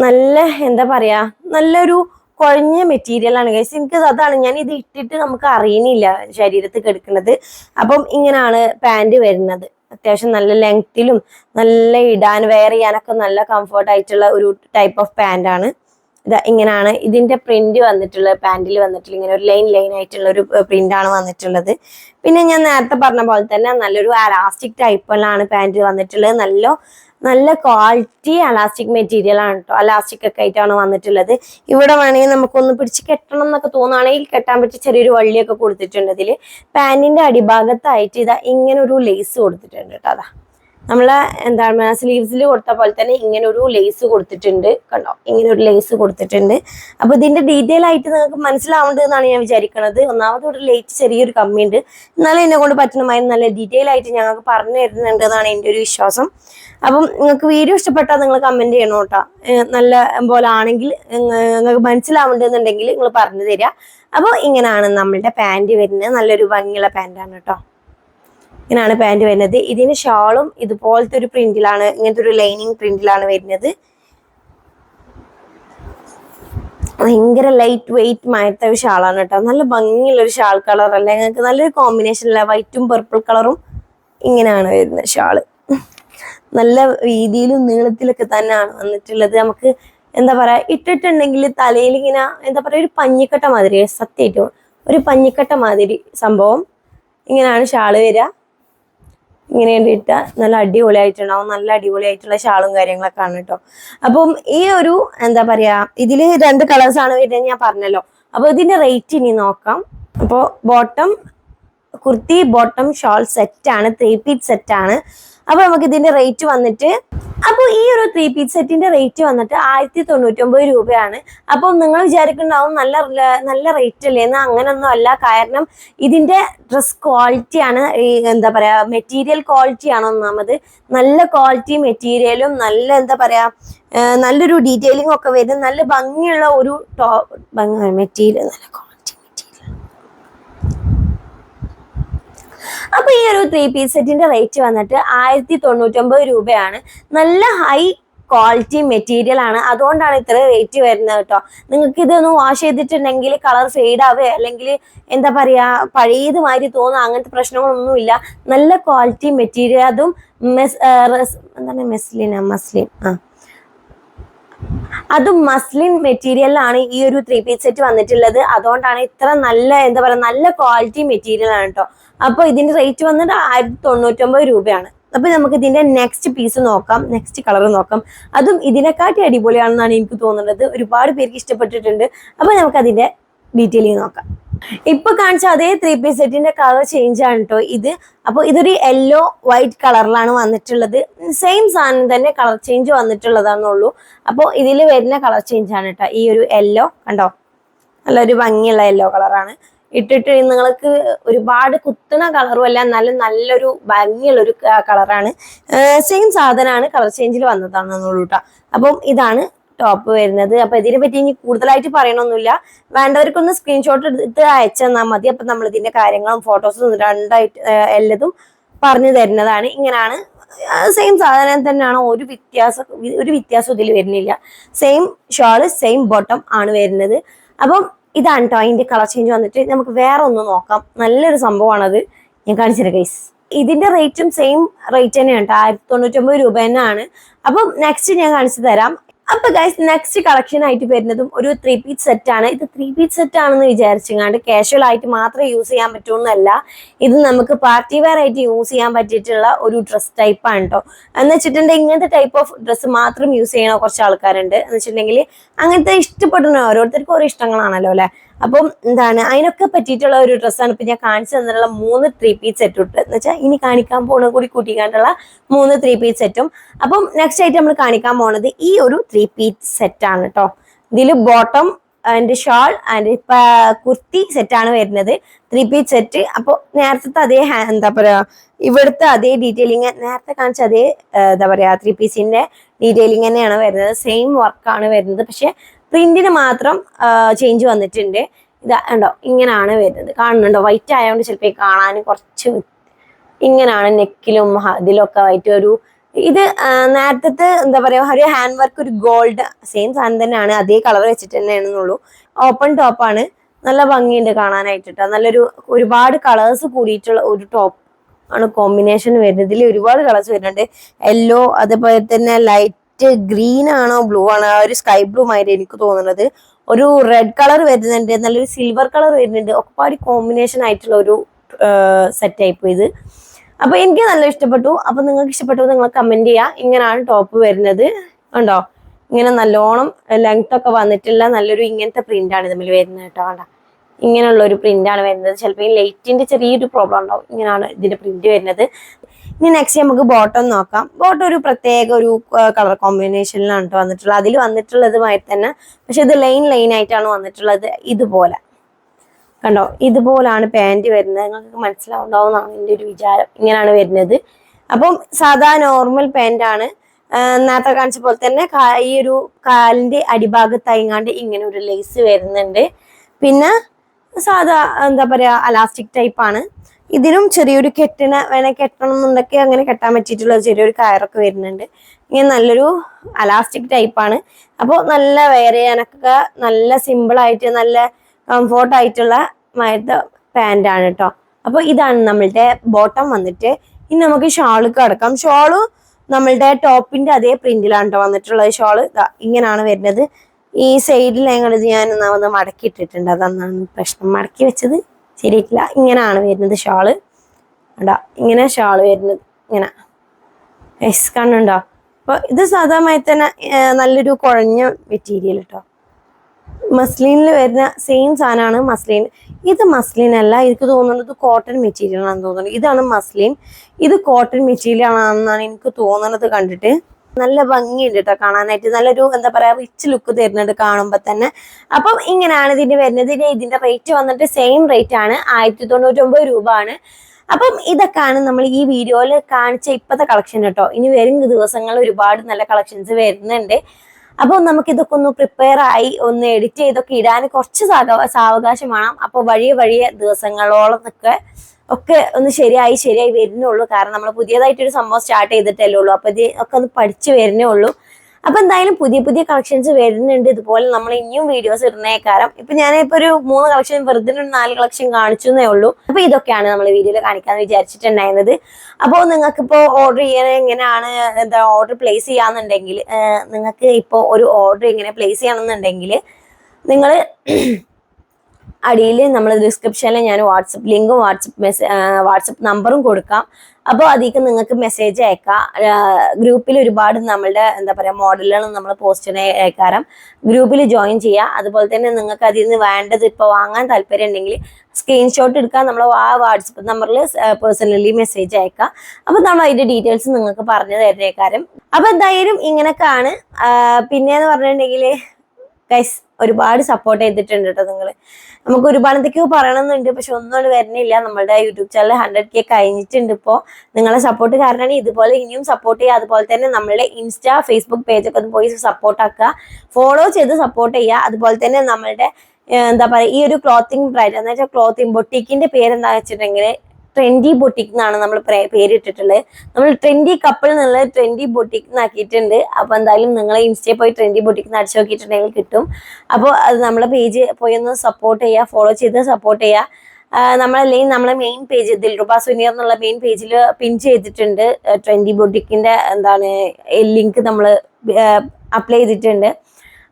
നല്ല എന്താ പറയാ നല്ലൊരു കുഴഞ്ഞ മെറ്റീരിയൽ ആണ് ഗൈസ് എനിക്ക് അതാണ് ഞാൻ ഇത് ഇട്ടിട്ട് നമുക്ക് അറിയണില്ല ശരീരത്തിൽ കിടക്കുന്നത് അപ്പം ഇങ്ങനെയാണ് പാന്റ് വരുന്നത്. അത്യാവശ്യം നല്ല ലെങ്ത്തിലും നല്ല ഇടാൻ വെയർ ചെയ്യാനൊക്കെ നല്ല കംഫർട്ടായിട്ടുള്ള ഒരു ടൈപ്പ് ഓഫ് പാന്റാണ് ഇങ്ങനെയാണ് ഇതിന്റെ പ്രിന്റ് വന്നിട്ടുള്ളത് പാൻറിൽ വന്നിട്ടുള്ള ഇങ്ങനെ ഒരു ലൈൻ ലൈൻ ആയിട്ടുള്ള ഒരു പ്രിന്റ് ആണ് വന്നിട്ടുള്ളത്. പിന്നെ ഞാൻ നേരത്തെ പറഞ്ഞ പോലെ തന്നെ നല്ലൊരു അലാസ്റ്റിക് ടൈപ്പിലാണ് പാന്റ് വന്നിട്ടുള്ളത്. നല്ല നല്ല ക്വാളിറ്റി അലാസ്റ്റിക് മെറ്റീരിയൽ ആണ് കേട്ടോ അലാസ്റ്റിക് ഒക്കെ ആയിട്ടാണ് വന്നിട്ടുള്ളത്. ഇവിടെ വേണമെങ്കിൽ നമുക്കൊന്ന് പിടിച്ച് കെട്ടണം എന്നൊക്കെ തോന്നുകയാണെങ്കിൽ കെട്ടാൻ പറ്റിയ ചെറിയൊരു വള്ളിയൊക്കെ കൊടുത്തിട്ടുണ്ട് ഇതിൽ പാൻറിന്റെ അടിഭാഗത്തായിട്ട് ഇതാ ഇങ്ങനെ ഒരു ലേസ് കൊടുത്തിട്ടുണ്ട് കേട്ടോ അതാ നമ്മളെ എന്താണ് സ്ലീവ്സിൽ കൊടുത്ത പോലെ തന്നെ ഇങ്ങനെ ഒരു ലേസ് കൊടുത്തിട്ടുണ്ട്. കണ്ടോ? ഇങ്ങനെ ഒരു ലേസ് കൊടുത്തിട്ടുണ്ട്. അപ്പൊ ഇതിന്റെ ഡീറ്റെയിൽ ആയിട്ട് നിങ്ങൾക്ക് മനസ്സിലാവേണ്ടത് എന്നാണ് ഞാൻ വിചാരിക്കുന്നത് ഒന്നാമത് ഇവിടെ ലേറ്റ് ചെറിയൊരു കമ്മിയുണ്ട്. എന്നാലും എന്നെ കൊണ്ട് പറ്റണമായി നല്ല ഡീറ്റെയിൽ ആയിട്ട് ഞങ്ങൾക്ക് പറഞ്ഞു തരുന്നുണ്ട് എന്നാണ് എന്റെ ഒരു വിശ്വാസം. അപ്പം നിങ്ങൾക്ക് വീഡിയോ ഇഷ്ടപ്പെട്ടാൽ നിങ്ങൾ കമന്റ് ചെയ്യണം കേട്ടോ. നല്ല പോലെ ആണെങ്കിൽ നിങ്ങൾക്ക് മനസ്സിലാവേണ്ടതെന്നുണ്ടെങ്കിൽ നിങ്ങൾ പറഞ്ഞു തരിക. അപ്പോൾ ഇങ്ങനെയാണ് നമ്മളുടെ പാന്റ് വരുന്നത്. നല്ലൊരു ഭംഗിയുള്ള പാന്റാണ് കേട്ടോ. ഇങ്ങനെയാണ് പാന്റ് വരുന്നത്. ഇതിന് ഷാളും ഇതുപോലത്തെ ഒരു പ്രിന്റിലാണ് ഇങ്ങനത്തെ ഒരു ലൈനിങ് പ്രിന്റിലാണ് വരുന്നത്. ഭയങ്കര ലൈറ്റ് വെയിറ്റ് മായത്തെ ഒരു ഷാളാണ് കേട്ടോ. നല്ല ഭംഗിയുള്ള ഒരു ഷാൾ കളർ അല്ലേ? ഞങ്ങൾക്ക് നല്ലൊരു കോമ്പിനേഷൻ അല്ല. വൈറ്റും പർപ്പിൾ കളറും ഇങ്ങനെയാണ് വരുന്നത് ഷാൾ നല്ല രീതിയിലും നീളത്തിലൊക്കെ തന്നെയാണ് വന്നിട്ടുള്ളത്. നമുക്ക് എന്താ പറയാ ഇട്ടിട്ടുണ്ടെങ്കിൽ തലയിൽ ഇങ്ങനെ എന്താ പറയാ ഒരു പഞ്ഞിക്കട്ട മാതിരി സത്യമായിട്ടും ഒരു പഞ്ഞിക്കട്ട മാതിരി സംഭവം ഇങ്ങനെയാണ് ഷാൾ വരിക. ഇങ്ങനെ ഇട്ട നല്ല അടിപൊളിയായിട്ടുണ്ടാവും. നല്ല അടിപൊളിയായിട്ടുള്ള ഷാളും കാര്യങ്ങളൊക്കെ ആണ് കേട്ടോ അപ്പം ഈ ഒരു എന്താ പറയാ ഇതിൽ രണ്ട് കളേഴ്സ് ആണ് വരുന്നത് ഞാൻ പറഞ്ഞല്ലോ. അപ്പൊ ഇതിന്റെ റേറ്റ് ഇനി നോക്കാം. അപ്പോൾ bottom kurti bottom shawl set ആണ് ത്രീ പീറ്റ് സെറ്റ് ആണ്. അപ്പൊ നമുക്ക് ഇതിന്റെ റേറ്റ് വന്നിട്ട് അപ്പോൾ ഈ ഒരു ത്രീ പീസ് സെറ്റിന്റെ റേറ്റ് വന്നിട്ട് ആയിരത്തി തൊണ്ണൂറ്റൊമ്പത് രൂപയാണ്. അപ്പോൾ നിങ്ങൾ വിചാരിക്കുന്നുണ്ടാവും നല്ല നല്ല റേറ്റ് അല്ലേ? എന്ന് അങ്ങനൊന്നും അല്ല. കാരണം ഇതിന്റെ ഡ്രസ് ക്വാളിറ്റിയാണ് എന്താ പറയാ മെറ്റീരിയൽ ക്വാളിറ്റിയാണ് ഒന്നാമത്. നല്ല ക്വാളിറ്റി മെറ്റീരിയലും നല്ല എന്താ പറയാ നല്ലൊരു ഡീറ്റെയിലിംഗ് ഒക്കെ വരുന്ന നല്ല ഭംഗിയുള്ള ഒരു ടോ മെറ്റീരിയൽ നല്ല ക്വാളിറ്റി മെറ്റീരിയൽ അപ്പൊ ഈ ഒരു ത്രീ പീസ് സെറ്റിന്റെ റേറ്റ് വന്നിട്ട് ആയിരത്തി തൊണ്ണൂറ്റൊമ്പത് രൂപയാണ്. നല്ല ഹൈ ക്വാളിറ്റി മെറ്റീരിയൽ ആണ്. അതുകൊണ്ടാണ് ഇത്ര റേറ്റ് വരുന്നത് കേട്ടോ. നിങ്ങൾക്ക് ഇതൊന്ന് വാഷ് ചെയ്തിട്ടുണ്ടെങ്കിൽ കളർ ഫെയ്ഡ് ആവുക അല്ലെങ്കിൽ എന്താ പറയാ പഴയത് മാതിരി തോന്നുക അങ്ങനത്തെ പ്രശ്നങ്ങളൊന്നുമില്ല. നല്ല ക്വാളിറ്റി മെറ്റീരിയൽ അതും മെസ് എന്താണ് മെസ്ലിന മസ്ലിൻ ആ. അതും മസ്ലിൻ മെറ്റീരിയലാണ് ഈ ഒരു ത്രീ പീസ് സെറ്റ് വന്നിട്ടുള്ളത്. അതുകൊണ്ടാണ് ഇത്ര നല്ല എന്താ പറയുക നല്ല ക്വാളിറ്റി മെറ്റീരിയൽ ആണ് കേട്ടോ അപ്പോൾ ഇതിന്റെ റേറ്റ് വന്നിട്ട് ആയിരത്തി തൊണ്ണൂറ്റൊമ്പത് രൂപയാണ്. അപ്പൊ നമുക്ക് ഇതിന്റെ നെക്സ്റ്റ് പീസ് നോക്കാം. നെക്സ്റ്റ് കളർ നോക്കാം. അതും ഇതിനെക്കാട്ടി അടിപൊളിയാണെന്നാണ് എനിക്ക് തോന്നുന്നത്. ഒരുപാട് പേർക്ക് ഇഷ്ടപ്പെട്ടിട്ടുണ്ട്. അപ്പൊ നമുക്ക് അതിന്റെ ഡീറ്റെയിലിംഗ് നോക്കാം. ഇപ്പൊ കാണിച്ച അതേ ത്രീ പീസ് സെറ്റിന്റെ കളർ ചേഞ്ച് ആണ് കേട്ടോ ഇത്. അപ്പോൾ ഇതൊരു യെല്ലോ വൈറ്റ് കളറിലാണ് വന്നിട്ടുള്ളത്. സെയിം സാധനം തന്നെ കളർ ചേഞ്ച് വന്നിട്ടുള്ളതാണെന്നുള്ളൂ അപ്പോൾ ഇതിൽ വരുന്ന കളർ ചേഞ്ച് ആണ് കേട്ടോ ഈ ഒരു യെല്ലോ കണ്ടോ? നല്ലൊരു ഭംഗിയുള്ള യെല്ലോ കളറാണ് ഇട്ടിട്ട് നിങ്ങൾക്ക് ഒരുപാട് കുത്തുന്ന കളറും അല്ല നല്ല നല്ലൊരു ഭംഗിയുള്ള ഒരു കളറാണ് സെയിം സാധനമാണ് കളർ ചേഞ്ചിൽ വന്നതാണെന്നുള്ളൂ കേട്ടോ അപ്പം ഇതാണ് ടോപ്പ് വരുന്നത്. അപ്പൊ ഇതിനെ പറ്റി ഇനി കൂടുതലായിട്ട് പറയണമൊന്നുമില്ല വേണ്ടവർക്കൊന്ന് സ്ക്രീൻഷോട്ട് എടുത്ത് അയച്ചെന്നാൽ മതി. അപ്പൊ നമ്മൾ ഇതിന്റെ കാര്യങ്ങളും ഫോട്ടോസും രണ്ടായിട്ട് എല്ലതും പറഞ്ഞു തരുന്നതാണ്. ഇങ്ങനെയാണ് സെയിം സാധനം തന്നെയാണ്. ഒരു വ്യത്യാസം ഒരു വ്യത്യാസം ഇതിൽ വരുന്നില്ല. സെയിം ഷോൾ സെയിം ബോട്ടം ആണ് വരുന്നത്. അപ്പം ഇതാണ് കേട്ടോ അതിന്റെ കളർ ചേഞ്ച് വന്നിട്ട്. നമുക്ക് വേറെ ഒന്ന് നോക്കാം. നല്ലൊരു സംഭവമാണത്. ഞാൻ കാണിച്ചിരുന്ന ഗൈസ് ഇതിന്റെ റേറ്റും സെയിം റേറ്റ് തന്നെയാണ് കേട്ടോ ആയിരത്തി തൊണ്ണൂറ്റൊമ്പത് രൂപ തന്നെയാണ്. അപ്പം നെക്സ്റ്റ് ഞാൻ കാണിച്ചു തരാം. അപ്പൊ ഗൈസ് നെക്സ്റ്റ് കളക്ഷൻ ആയിട്ട് വരുന്നതും ഒരു ത്രീ പീസ് സെറ്റ് ആണ്. ഇത് ത്രീ പീസ് സെറ്റ് ആണെന്ന് വിചാരിച്ചങ്ങാണ്ട് കാഷ്വൽ ആയിട്ട് മാത്രം യൂസ് ചെയ്യാൻ പറ്റുമെന്നല്ല ഇത് നമുക്ക് പാർട്ടി വെയർ ആയിട്ട് യൂസ് ചെയ്യാൻ പറ്റിയിട്ടുള്ള ഒരു ഡ്രസ് ടൈപ്പ് ആണ് കേട്ടോ എന്ന് വെച്ചിട്ടുണ്ടെങ്കിൽ ഇങ്ങനത്തെ ടൈപ്പ് ഓഫ് ഡ്രസ്സ് മാത്രം യൂസ് ചെയ്യണ കുറച്ച് ആൾക്കാരുണ്ട്. എന്ന് വെച്ചിട്ടുണ്ടെങ്കിൽ അങ്ങനത്തെ ഇഷ്ടപ്പെടുന്ന ഓരോരുത്തർക്കും ഓരോ ഇഷ്ടങ്ങളാണല്ലോ അല്ലെ? അപ്പം എന്താണ് അതിനൊക്കെ പറ്റിയിട്ടുള്ള ഒരു ഡ്രസ്സാണ് ഇപ്പം ഞാൻ കാണിച്ചു തന്നിട്ടുള്ള മൂന്ന് ത്രീ പീസ് സെറ്റ് ഇട്ട്. എന്ന് വെച്ചാൽ ഇനി കാണിക്കാൻ പോണ കൂടി കൂട്ടിക്കാണ്ടുള്ള മൂന്ന് ത്രീ പീസ് സെറ്റും അപ്പം നെക്സ്റ്റ് ആയിട്ട് നമ്മൾ കാണിക്കാൻ പോണത് ഈ ഒരു ത്രീ പീസ് സെറ്റാണ് കേട്ടോ ഇതിൽ bottom and shawl and kurti സെറ്റാണ് വരുന്നത്. ത്രീ പീസ് സെറ്റ് അപ്പോൾ നേരത്തെ അതേ എന്താ പറയുക ഇവിടുത്തെ അതേ ഡീറ്റെയിലിങ് നേരത്തെ കാണിച്ച അതേ എന്താ പറയുക ത്രീ പീസിന്റെ ഡീറ്റെയിലിങ് തന്നെയാണ് വരുന്നത്. സെയിം വർക്കാണ് വരുന്നത്. പക്ഷെ പ്രിന്റിന് മാത്രം ചേഞ്ച് വന്നിട്ടുണ്ട്. ഇതാ ഉണ്ടോ ഇങ്ങനെയാണ് വരുന്നത്. കാണുന്നുണ്ടോ? വൈറ്റ് ആയതുകൊണ്ട് ചിലപ്പോൾ കാണാൻ കുറച്ച് ഇങ്ങനെയാണ് നെക്കിലും ഇതിലൊക്കെ വൈറ്റ് ഒരു ഇത് നേരത്തെ എന്താ പറയാ ഒരു ഹാൻഡ് വർക്ക് ഒരു ഗോൾഡ് സെയിം സാധനം തന്നെയാണ്. അതേ കളർ വെച്ചിട്ട് തന്നെയാണെന്നുള്ളൂ. ഓപ്പൺ ടോപ്പാണ് നല്ല ഭംഗിയുണ്ട് കാണാനായിട്ട് കേട്ടോ നല്ലൊരു ഒരുപാട് കളേഴ്സ് കൂടിയിട്ടുള്ള ഒരു ടോപ്പ് ആണ് കോമ്പിനേഷൻ വരുന്നത്. ഇതിൽ ഒരുപാട് കളേഴ്സ് വരുന്നുണ്ട്. യെല്ലോ അതേപോലെ തന്നെ ലൈറ്റ് ഗ്രീൻ ആണോ ബ്ലൂ ആണോ ആ ഒരു സ്കൈ ബ്ലൂ ആയിട്ട് എനിക്ക് തോന്നുന്നത്. ഒരു റെഡ് കളർ വരുന്നുണ്ട് നല്ലൊരു സിൽവർ കളർ വരുന്നുണ്ട്. ഒക്കെപ്പാടി കോമ്പിനേഷൻ ആയിട്ടുള്ള ഒരു സെറ്റ് ആയിപ്പോ ഇത്. അപ്പൊ എനിക്ക് നല്ല ഇഷ്ടപ്പെട്ടു. അപ്പൊ നിങ്ങൾക്ക് ഇഷ്ടപ്പെട്ടു നിങ്ങൾ കമന്റ് ചെയ്യുക ഇങ്ങനെയാണ് ടോപ്പ് വരുന്നത്. ഉണ്ടോ ഇങ്ങനെ നല്ലോണം ലെങ്ത് ഒക്കെ വന്നിട്ടില്ല നല്ലൊരു ഇങ്ങനത്തെ പ്രിന്റ് ആണ് ഇതിൽ വരുന്നത് കേട്ടോ. കണ്ട? ഇങ്ങനെയുള്ള ഒരു പ്രിന്റ് ആണ് വരുന്നത്. ചിലപ്പോൾ ഈ ലൈറ്റിന്റെ ചെറിയൊരു പ്രോബ്ലം ഉണ്ടാവും. ഇങ്ങനെയാണ് ഇതിന്റെ പ്രിന്റ് വരുന്നത്. ഇനി നെക്സ്റ്റ് നമുക്ക് ബോട്ടം നോക്കാം. ബോട്ടം ഒരു പ്രത്യേക ഒരു കളർ കോമ്പിനേഷനിലാണ് കേട്ടോ വന്നിട്ടുള്ളത്. അതിൽ വന്നിട്ടുള്ളതുമായി തന്നെ പക്ഷെ ഇത് ലൈൻ ലൈൻ ആയിട്ടാണ് വന്നിട്ടുള്ളത് ഇതുപോലെ. കണ്ടോ? ഇതുപോലാണ് പാന്റ് വരുന്നത്. നിങ്ങൾക്ക് മനസ്സിലാവുണ്ടാവുന്നതാണ് എന്റെ ഒരു വിചാരം. ഇങ്ങനെയാണ് വരുന്നത്. അപ്പം സാധാ നോർമൽ പാന്റാണ് നേരത്തെ കാണിച്ച പോലെ തന്നെ ഈ ഒരു കാലിന്റെ അടിഭാഗത്തായിങ്ങാണ്ട് ഇങ്ങനെ ഒരു ലേസ് വരുന്നുണ്ട്. പിന്നെ സാധാ എന്താ പറയുക അലാസ്റ്റിക് ടൈപ്പാണ് ഇതിനും ചെറിയൊരു കെട്ടിന വേണേൽ കെട്ടണം എന്നുണ്ടെങ്കിൽ അങ്ങനെ കെട്ടാൻ പറ്റിയിട്ടുള്ള ചെറിയൊരു കയറൊക്കെ വരുന്നുണ്ട്. ഇങ്ങനെ നല്ലൊരു അലാസ്റ്റിക് ടൈപ്പാണ് അപ്പോൾ നല്ല വെയർ ചെയ്യാനൊക്കെ നല്ല സിമ്പിളായിട്ട് നല്ല കംഫോർട്ട് ആയിട്ടുള്ള മഴത്തെ ആണ് കേട്ടോ അപ്പോൾ ഇതാണ് നമ്മളുടെ ബോട്ടം വന്നിട്ട്. ഇനി നമുക്ക് ഷാൾ കിടക്കാം. ഷാൾ നമ്മളുടെ ടോപ്പിന്റെ അതേ പ്രിന്റിലാണ് കേട്ടോ വന്നിട്ടുള്ളത്. ഷാൾ ഇങ്ങനെയാണ് വരുന്നത്. ഈ സൈഡിൽ ഞങ്ങളിത് ഞാൻ ഒന്ന് മടക്കി ഇട്ടിട്ടുണ്ട് അതാണ് പ്രശ്നം. മടക്കി വെച്ചത്. ശരിയായിട്ടില്ല. ഇങ്ങനെയാണ് വരുന്നത് ഷാൾ. കണ്ടാ? ഇങ്ങനെ ഷാൾ വരുന്നത്. ഇങ്ങനെ. എസ് കണ്ണുണ്ടോ? അപ്പൊ ഇത് സാധാരണമായി തന്നെ നല്ലൊരു കുഴഞ്ഞ മെറ്റീരിയൽ കേട്ടോ മസ്ലിനിൽ വരുന്ന സെയിം സാധനമാണ് മസ്ലിൻ ഇത് മസ്ലിൻ അല്ല. എനിക്ക് തോന്നുന്നത് കോട്ടൺ മെറ്റീരിയൽ ആണെന്ന് തോന്നുന്നത് ഇതാണ് മസ്ലിൻ ഇത് കോട്ടൺ മെറ്റീരിയൽ ആണെന്നാണ് എനിക്ക് തോന്നുന്നത് കണ്ടിട്ട്. നല്ല ഭംഗിയുണ്ട് കേട്ടോ കാണാനായിട്ട്. നല്ലൊരു എന്താ പറയാ റിച്ച് ലുക്ക് തരുന്നുണ്ട് കാണുമ്പോൾ തന്നെ. അപ്പം ഇങ്ങനെയാണ് ഇതിന്റെ വരുന്നത്. ഇതിന്റെ ഇതിന്റെ റേറ്റ് വന്നിട്ട് സെയിം റേറ്റ് ആണ്. ആയിരത്തി തൊണ്ണൂറ്റൊമ്പത് രൂപ ആണ് അപ്പം ഇതൊക്കെയാണ് നമ്മൾ ഈ വീഡിയോയിൽ കാണിച്ച ഇപ്പോഴത്തെ കളക്ഷൻ കേട്ടോ ഇനി വരും ദിവസങ്ങളിൽ ഒരുപാട് നല്ല കളക്ഷൻസ് വരുന്നുണ്ട്. അപ്പോൾ നമുക്ക് ഇതൊക്കെ ഒന്ന് പ്രിപ്പയർ ആയി ഒന്ന് എഡിറ്റ് ചെയ്തൊക്കെ ഇടാൻ കുറച്ച് സാവ- സാവകാശം വേണം. അപ്പോൾ വഴിയെ വഴിയെ ദിവസങ്ങളോളം ഒക്കെ ഒക്കെ ഒന്ന് ശരിയായി ശരിയായി വരുന്നുള്ളൂ. കാരണം നമ്മൾ പുതിയതായിട്ടൊരു സംഭവം സ്റ്റാർട്ട് ചെയ്തിട്ടല്ലേ ഉള്ളൂ. അപ്പോൾ ഇത് ഒക്കെ ഒന്ന് പഠിച്ചു വരുന്നേ ഉള്ളൂ. അപ്പൊ എന്തായാലും പുതിയ പുതിയ കളക്ഷൻസ് വരുന്നുണ്ട്. ഇതുപോലെ നമ്മൾ ഇനിയും വീഡിയോസ് ഇടുന്നേക്കാരം. ഇപ്പൊ ഞാൻ ഒരു മൂന്ന് കളക്ഷൻ വെറുതെ ഒരു നാല് കളക്ഷൻ കാണിച്ചു എന്നേ ഉള്ളൂ. അപ്പൊ ഇതൊക്കെയാണ് നമ്മൾ വീഡിയോയിൽ കാണിക്കാൻ വിചാരിച്ചിട്ടുണ്ടായിരുന്നത്. അപ്പോൾ നിങ്ങൾക്ക് ഇപ്പോൾ ഓർഡർ ചെയ്യാൻ എങ്ങനെയാണ് എന്താ ഓർഡർ പ്ലേസ് ചെയ്യാന്നുണ്ടെങ്കിൽ നിങ്ങൾക്ക് ഇപ്പോൾ ഒരു ഓർഡർ ഇങ്ങനെ പ്ലേസ് ചെയ്യണമെന്നുണ്ടെങ്കിൽ നിങ്ങൾ അടിയിൽ നമ്മൾ ഡിസ്ക്രിപ്ഷനിൽ ഞാൻ വാട്സപ്പ് ലിങ്കും വാട്സപ്പ് മെസ്സേജ് വാട്സപ്പ് നമ്പറും കൊടുക്കാം. അപ്പോൾ അതിലേക്ക് നിങ്ങൾക്ക് മെസ്സേജ് അയക്കാം. ഗ്രൂപ്പിൽ ഒരുപാട് നമ്മളുടെ എന്താ പറയുക മോഡലുകൾ നമ്മൾ പോസ്റ്റിനെ അയക്കാരം ഗ്രൂപ്പിൽ ജോയിൻ ചെയ്യുക അതുപോലെ തന്നെ നിങ്ങൾക്ക് അതിൽ നിന്ന് വേണ്ടത് ഇപ്പോൾ വാങ്ങാൻ താല്പര്യം ഉണ്ടെങ്കിൽ സ്ക്രീൻഷോട്ട് എടുക്കാൻ നമ്മൾ ആ വാട്സപ്പ് നമ്പറിൽ പേഴ്സണലി മെസ്സേജ് അയക്കാം. അപ്പോൾ നമ്മൾ അതിന്റെ ഡീറ്റെയിൽസ് നിങ്ങൾക്ക് പറഞ്ഞു തരുന്നേക്കാരം. അപ്പോൾ എന്തായാലും ഇങ്ങനെയൊക്കെയാണ്. പിന്നെന്ന് പറഞ്ഞിട്ടുണ്ടെങ്കിൽ ഒരുപാട് സപ്പോർട്ട് ചെയ്തിട്ടുണ്ട് കേട്ടോ നിങ്ങൾ നമുക്ക് ഒരുപാട് എന്തൊക്കെയോ പറയണമെന്നുണ്ട് പക്ഷെ ഒന്നും വരുന്നില്ല. നമ്മളുടെ യൂട്യൂബ് ചാനൽ ഹൺഡ്രഡ് കെ കഴിഞ്ഞിട്ടുണ്ട് ഇപ്പോൾ നിങ്ങളെ സപ്പോർട്ട് കാരണമാണ് ഇതുപോലെ ഇനിയും സപ്പോർട്ട് ചെയ്യുക. അതുപോലെ തന്നെ നമ്മളുടെ ഇൻസ്റ്റാ ഫേസ്ബുക്ക് പേജൊക്കെ ഒന്ന് പോയി സപ്പോർട്ട് ആക്കുക. ഫോളോ ചെയ്ത് സപ്പോർട്ട് ചെയ്യുക. അതുപോലെ തന്നെ നമ്മളുടെ എന്താ പറയുക ഈ ഒരു ക്ലോത്തിങ് ബ്രൈഡ് എന്ന് വെച്ചാൽ ക്ലോത്തിങ് ബൊട്ടിക്കിന്റെ പേരെന്താ വെച്ചിട്ടുണ്ടെങ്കിൽ ട്രെൻഡി ബൊട്ടിക് എന്നാണ് നമ്മൾ പേരിട്ടിട്ടുള്ളത്. നമ്മൾ ട്രെൻഡി കപ്പിൾ എന്നുള്ളത് ട്രെൻഡി ബൊട്ടിക് എന്നാക്കിയിട്ടുണ്ട് അപ്പൊ എന്തായാലും നിങ്ങൾ ഇൻസ്റ്റയിൽ പോയി ട്രെൻഡി ബൊട്ടിക് എന്ന് അടിച്ചു നോക്കിയിട്ടുണ്ടെങ്കിൽ കിട്ടും. അപ്പോൾ അത് നമ്മളെ പേജ് പോയി ഒന്ന് സപ്പോർട്ട് ചെയ്യുക ഫോളോ ചെയ്ത് സപ്പോർട്ട് ചെയ്യുക നമ്മളല്ലെങ്കിൽ നമ്മളെ മെയിൻ പേജ് ദിൽറുബ സുനിയർ എന്നുള്ള മെയിൻ പേജിൽ പിൻ ചെയ്തിട്ടുണ്ട്. ട്രെൻഡി ബൊട്ടിക്കിന്റെ എന്താണ് ലിങ്ക് നമ്മൾ അപ്ലൈ ചെയ്തിട്ടുണ്ട്.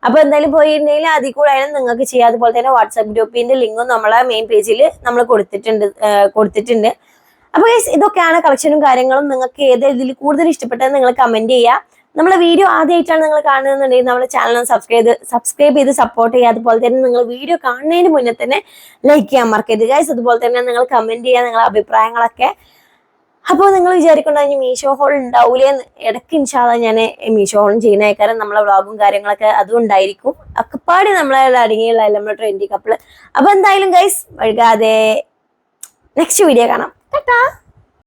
അപ്പൊ എന്തായാലും പോയിട്ടുണ്ടെങ്കിൽ അതിൽ കൂടെ ആയാലും നിങ്ങൾക്ക് ചെയ്യാം. അതുപോലെ തന്നെ വാട്സാപ്പ് ഗ്രൂപ്പിന്റെ ലിങ്കും നമ്മളെ മെയിൻ പേജിൽ നമ്മൾ കൊടുത്തിട്ടുണ്ട് കൊടുത്തിട്ടുണ്ട്. അപ്പൊ ഇതൊക്കെയാണ് കളക്ഷനും കാര്യങ്ങളും. നിങ്ങൾക്ക് ഏത് ഇതിൽ കൂടുതൽ ഇഷ്ടപ്പെട്ടത് നിങ്ങൾ കമന്റ് ചെയ്യുക നമ്മളെ വീഡിയോ ആദ്യമായിട്ടാണ് നിങ്ങൾ കാണുന്നുണ്ടെങ്കിൽ നമ്മുടെ ചാനൽ സബ്സ്ക്രൈബ് സബ്സ്ക്രൈബ് ചെയ്ത് സപ്പോർട്ട് ചെയ്യുക അതുപോലെ തന്നെ നിങ്ങൾ വീഡിയോ കാണുന്നതിന് മുന്നേ തന്നെ ലൈക്ക് ചെയ്യാൻ മറക്കരുത്. ഗൈസ് അതുപോലെ തന്നെ നിങ്ങൾ കമന്റ് ചെയ്യുക നിങ്ങളുടെ അഭിപ്രായങ്ങളൊക്കെ. അപ്പോൾ നിങ്ങൾ വിചാരിക്കണ്ട ഇനി മീഷോ ഹോൾ ഉണ്ടാവില്ലേ എന്ന് ഇടയ്ക്ക് ഇൻഷാല്ല ഞാൻ മീഷോ ഹോളും ചെയ്യുന്ന കാരണം നമ്മളെ വ്ളോഗും കാര്യങ്ങളൊക്കെ അതും ഉണ്ടായിരിക്കും. അക്കപ്പാടി നമ്മളെ അടങ്ങിയുള്ള നമ്മുടെ ട്രെൻഡി കപ്പിൾ അപ്പോൾ എന്തായാലും ഗൈസ് വഴുകാതെ നെക്സ്റ്റ് വീഡിയോ കാണാം. ടാറ്റാ!